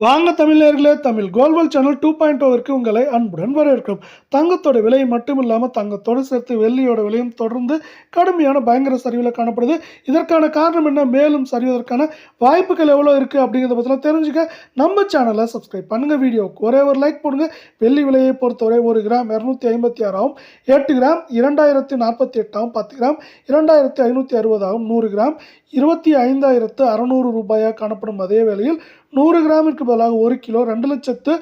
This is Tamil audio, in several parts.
வாங்க தமிழர்களே தமிழ் கோல்வல் சேனல் டூ பாயிண்ட் ஓவிற்கு உங்களை அன்புடன் வரவேற்கிறோம். தங்கத்தோட விலை மட்டும் இல்லாமல் தங்கத்தோடு சேர்த்து வெள்ளியோட விலையும் தொடர்ந்து கடுமையான பயங்கர சரிவில் காணப்படுது. இதற்கான காரணம் என்ன? மேலும் சரிவதற்கான வாய்ப்புகள் எவ்வளோ இருக்குது அப்படிங்கிறத பற்றிலாம் தெரிஞ்சுக்க நம்ம சேனலை சப்ஸ்கிரைப் பண்ணுங்கள் வீடியோவுக்கு ஒரே ஒரு லைக் போடுங்க. வெள்ளி விலையை பொறுத்தவரை ஒரு கிராம் இரநூத்தி ஐம்பத்தி ஆறாகவும் எட்டு கிராம் இரண்டாயிரத்தி நாற்பத்தி எட்டாகவும் பத்து கிராம் இரண்டாயிரத்தி ஐநூற்றி அறுபதாகவும் நூறு கிராம் இருபத்தி ஐந்தாயிரத்து அறநூறு ரூபாயாக காணப்படும் அதே வேளையில் நூறு கிராமிற்கு பதிலாக ஒரு கிலோ ரெண்டு லட்சத்து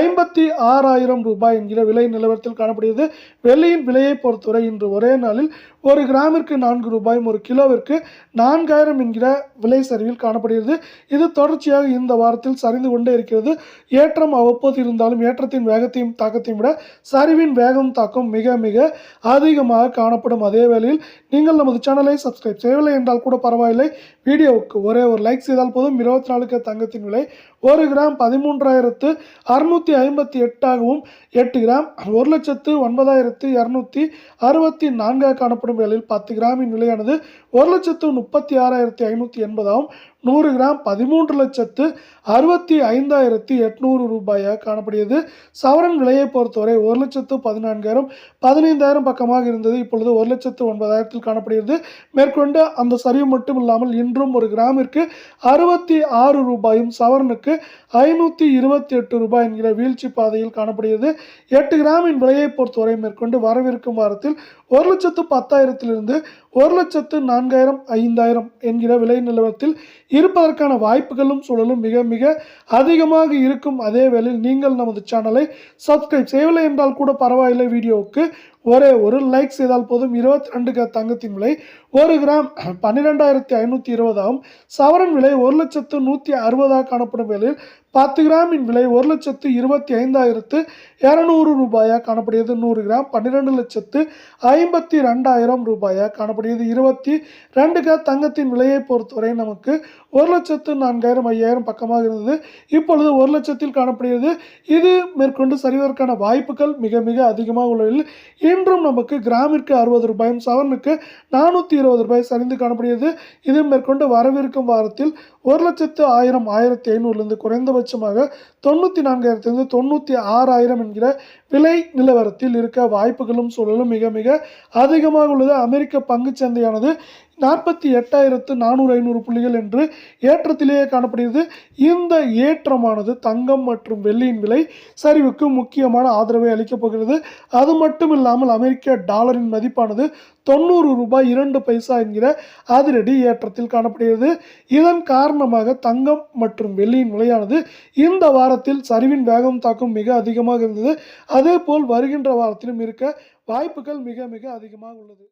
ஐம்பத்தி ஆறாயிரம் ரூபாய் என்கிற விலை நிலவரத்தில் காணப்படுகிறது. வெள்ளியின் விலையை பொறுத்தவரை இன்று ஒரே நாளில் ஒரு கிராமிற்கு நான்கு ரூபாயும் ஒரு கிலோவிற்கு நான்காயிரம் என்கிற விலை சரிவில் காணப்படுகிறது. இது தொடர்ச்சியாக இந்த வாரத்தில் சரிந்து கொண்டே இருக்கிறது. ஏற்றம் அவ்வப்போது இருந்தாலும் ஏற்றத்தின் வேகத்தையும் தாக்கத்தையும் விட சரிவின் வேகம் தாக்கம் மிக மிக அதிகமாக காணப்படும். அதே வேளையில் நீங்கள் நமது சேனலை சப்ஸ்கிரைப் செய்யவில்லை என்றால் கூட பரவாயில்லை. வீடியோவுக்கு ஒரே ஒரு லைக் செய்தால் போதும். இருபத்தி நாலுக்கு தங்கத்தின் விலை ஒரு கிராம் பதிமூன்றாயிரத்து அறுநூற்றி ஐம்பத்தி எட்டாகவும் எட்டு கிராம் ஒரு லட்சத்து ஒன்பதாயிரத்து இரநூத்தி அறுபத்தி நான்காக காணப்படும். வேளையில் பத்து கிராமின் விலையானது ஒரு லட்சத்து முப்பத்தி ஆறாயிரத்தி ஐநூற்றி எண்பதாகவும் நூறு கிராம் பதிமூன்று லட்சத்து அறுபத்தி ஐந்தாயிரத்தி எட்நூறு ரூபாயாக காணப்படுகிறது. சவரன் விலையை பொறுத்தவரை ஒரு லட்சத்து பதினான்காயிரம் பதினைந்தாயிரம் பக்கமாக இருந்தது. இப்பொழுது ஒரு லட்சத்து ஒன்பதாயிரத்தில் காணப்படுகிறது. மேற்கொண்டு அந்த சரிவு மட்டும் இல்லாமல் இன்றும் ஒரு கிராமிற்கு அறுபத்தி ஆறு ரூபாயும் சவரனுக்கு ஐநூற்றி இருபத்தி எட்டு ரூபாய் என்கிற வீழ்ச்சி பாதையில் காணப்படுகிறது. எட்டு கிராமின் விலையை பொறுத்தவரை மேற்கொண்டு வரவிருக்கும் வாரத்தில் ஒரு லட்சத்து பத்தாயிரத்திலிருந்து ஒரு லட்சத்து நான்காயிரம் ஐந்தாயிரம் என்கிற விலை நிலவரத்தில் இருப்பதற்கான வாய்ப்புகளும் சூழலும் மிக மிக அதிகமாக இருக்கும். அதே வேளையில் நீங்கள் நமது சேனலை சப்ஸ்கிரைப் செய்யவில்லை என்றால் கூட பரவாயில்லை. வீடியோவுக்கு ஒரே ஒரு லைக் செய்தால் போதும். இருபத்தி ரெண்டு தங்கத்தின் விலை ஒரு கிராம் பன்னிரெண்டாயிரத்தி ஐநூற்றி இருபதாகவும் சவரன் விலை ஒரு லட்சத்து நூற்றி அறுபதாக காணப்படும் வேளையில் பத்து கிராமின் விலை ஒரு லட்சத்து இருபத்தி ஐந்தாயிரத்து இரநூறு ரூபாயாக காணப்படுகிறது. நூறு கிராம் பன்னிரெண்டு லட்சத்து ஐம்பத்தி ரெண்டாயிரம் ரூபாயாக காணப்படுகிறது. இருபத்தி ரெண்டு க தங்கத்தின் விலையை பொறுத்தவரை நமக்கு ஒரு லட்சத்து நான்காயிரம் ஐயாயிரம் பக்கமாக இருந்தது. இப்பொழுது ஒரு லட்சத்தில் காணப்படுகிறது. இது மேற்கொண்டு சரிவதற்கான வாய்ப்புகள் மிக மிக அதிகமாக உள்ளதில் இன்றும் நமக்கு கிராமிற்கு அறுபது ரூபாயும் சவரனுக்கு நானூற்றி இருபது ரூபாய் சரிந்து காணப்படுகிறது. இது மேற்கொண்டு வரவிருக்கும் வாரத்தில் ஒரு லட்சத்து ஆயிரம் ஆயிரத்தி ஐநூறுலேருந்து குறைந்தபட்சமாக தொண்ணூற்றி நான்காயிரத்துலேருந்து தொண்ணூற்றி ஆறாயிரம் என்கிற விலை நிலவரத்தில் இருக்க வாய்ப்புகளும் சூழலும் மிக மிக அதிகமாக உள்ளது. அமெரிக்க பங்குச்சந்தையானது நாற்பத்தி எட்டாயிரத்து நானூறு ஐநூறு புள்ளிகள் என்று ஏற்றத்திலேயே காணப்படுகிறது. இந்த ஏற்றமானது தங்கம் மற்றும் வெள்ளியின் விலை சரிவுக்கு முக்கியமான ஆதரவை அளிக்கப் போகிறது. அது மட்டும் இல்லாமல் அமெரிக்க டாலரின் மதிப்பானது தொண்ணூறு ரூபாய் இரண்டு பைசா என்கிற அதிரடி ஏற்றத்தில் காணப்படுகிறது. இதன் காரணமாக தங்கம் மற்றும் வெள்ளியின் விலையானது இந்த வாரத்தில் சரிவின் வேகம் தாக்கம் மிக அதிகமாக இருந்தது. அதே போல் வருகின்ற வாரத்திலும் இருக்க வாய்ப்புகள் மிக மிக அதிகமாக உள்ளது.